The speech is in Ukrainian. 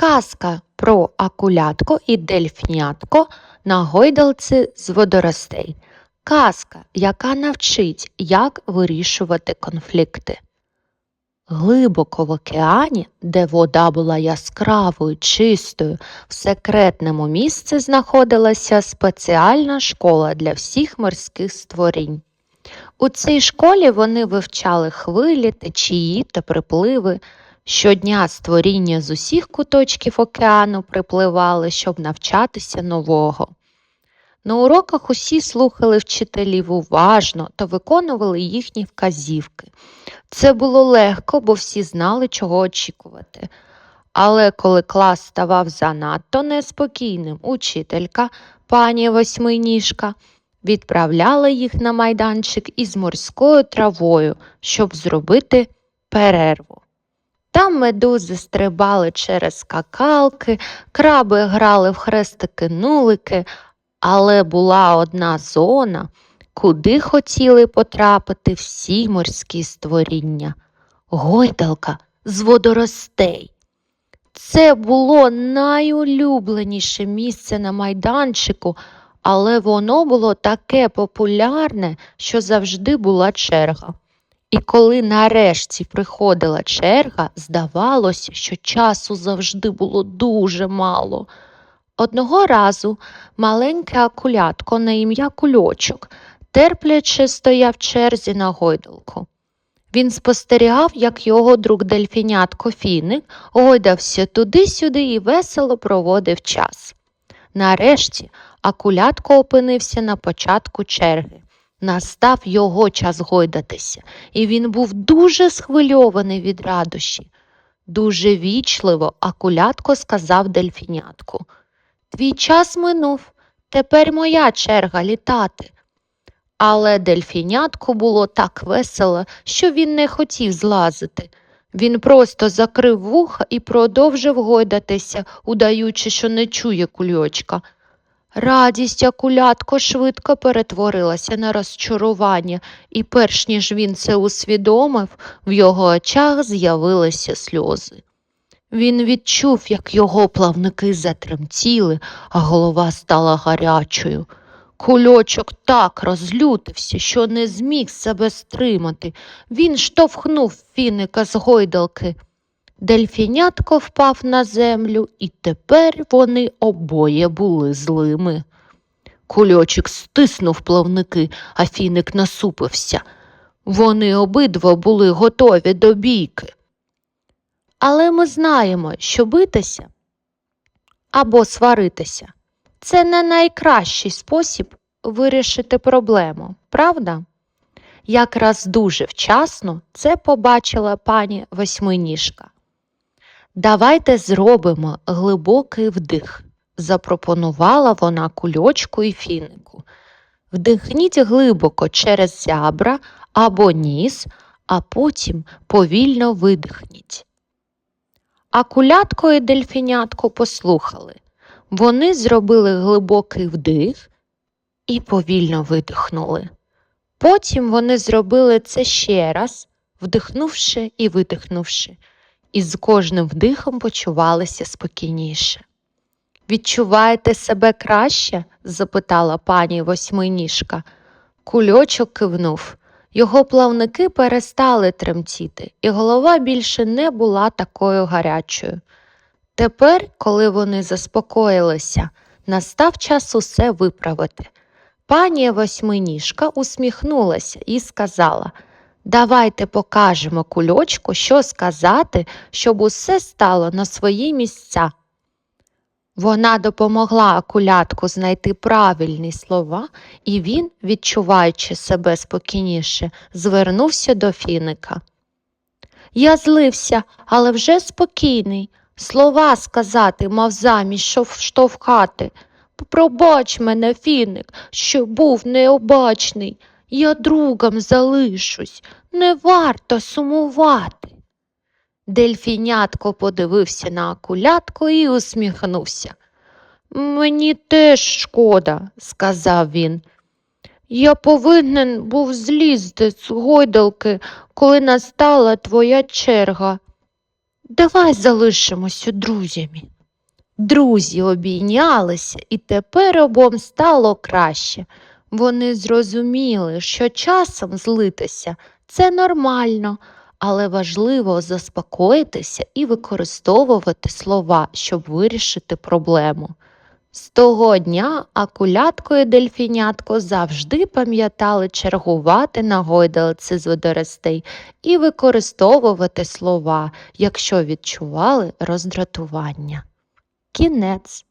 Казка про акулятко і дельфінятко на гойдалці з водоростей. Казка, яка навчить, як вирішувати конфлікти. Глибоко в океані, де вода була яскравою, чистою, в секретному місці знаходилася спеціальна школа для всіх морських створінь. У цій школі вони вивчали хвилі, течії та припливи. Щодня створіння з усіх куточків океану припливали, щоб навчатися нового. На уроках усі слухали вчителів уважно та виконували їхні вказівки. Це було легко, бо всі знали, чого очікувати. Але коли клас ставав занадто неспокійним, учителька, пані восьминіжка, відправляла їх на майданчик із морською травою, щоб зробити перерву. Там медузи стрибали через скакалки, краби грали в хрестики-нулики, але була одна зона, куди хотіли потрапити всі морські створіння гойдалка з водоростей. Це було найулюбленіше місце на майданчику, але воно було таке популярне, що завжди була черга. І коли нарешті приходила черга, здавалося, що часу завжди було дуже мало. Одного разу маленьке акулятко на ім'я Кульочок терпляче стояв черзі на гойдалку. Він спостерігав, як його друг дельфінятко Фіник гойдався туди-сюди і весело проводив час. Нарешті акулятко опинився на початку черги. Настав його час гойдатися, і він був дуже схвильований від радощі. Дуже вічливо акулятко сказав дельфінятку. Твій час минув, тепер моя черга літати. Але дельфінятку було так весело, що він не хотів злазити. Він просто закрив вуха і продовжив гойдатися, удаючи, що не чує кульочка. Радість акулятко швидко перетворилася на розчарування, і перш ніж він це усвідомив, в його очах з'явилися сльози. Він відчув, як його плавники затремтіли, а голова стала гарячою. Кульочок так розлютився, що не зміг себе стримати. Він штовхнув фіника з гойдалки. Дельфінятко впав на землю, і тепер вони обоє були злими. Кульочок стиснув плавники, а фіник насупився. Вони обидва були готові до бійки. Але ми знаємо, що битися або сваритися це не найкращий спосіб вирішити проблему, правда? Якраз дуже вчасно це побачила пані восьминіжка. Давайте зробимо глибокий вдих, запропонувала вона кульочку і фінику. Вдихніть глибоко через зябра або ніс, а потім повільно видихніть. А кулятко і дельфінятко послухали. Вони зробили глибокий вдих і повільно видихнули. Потім вони зробили це ще раз, вдихнувши і видихнувши, і з кожним вдихом почувалися спокійніше. Відчуваєте себе краще? запитала пані восьминіжка. Кульочок кивнув. Його плавники перестали тремтіти, і голова більше не була такою гарячою. Тепер, коли вони заспокоїлися, настав час усе виправити. Пані восьминіжка усміхнулася і сказала Давайте покажемо кульочку, що сказати, щоб усе стало на свої місця. Вона допомогла акулятку знайти правильні слова, і він, відчуваючи себе спокійніше, звернувся до фіника. Я злився, але вже спокійний. Слова сказати мав замість штовхати. Пробач мене, фіник, що був необачний. Я другом залишусь, не варто сумувати. Дельфінятко подивився на акулятку і усміхнувся. Мені теж шкода, сказав він. Я повинен був злізти з гойдалки, коли настала твоя черга. Давай залишимося друзями. Друзі обійнялися, і тепер обом стало краще. Вони зрозуміли, що часом злитися це нормально, але важливо заспокоїтися і використовувати слова, щоб вирішити проблему. З того дня акулятко і дельфінятко завжди пам'ятали чергувати на гойдалці з водоростей і використовувати слова, якщо відчували роздратування. Кінець.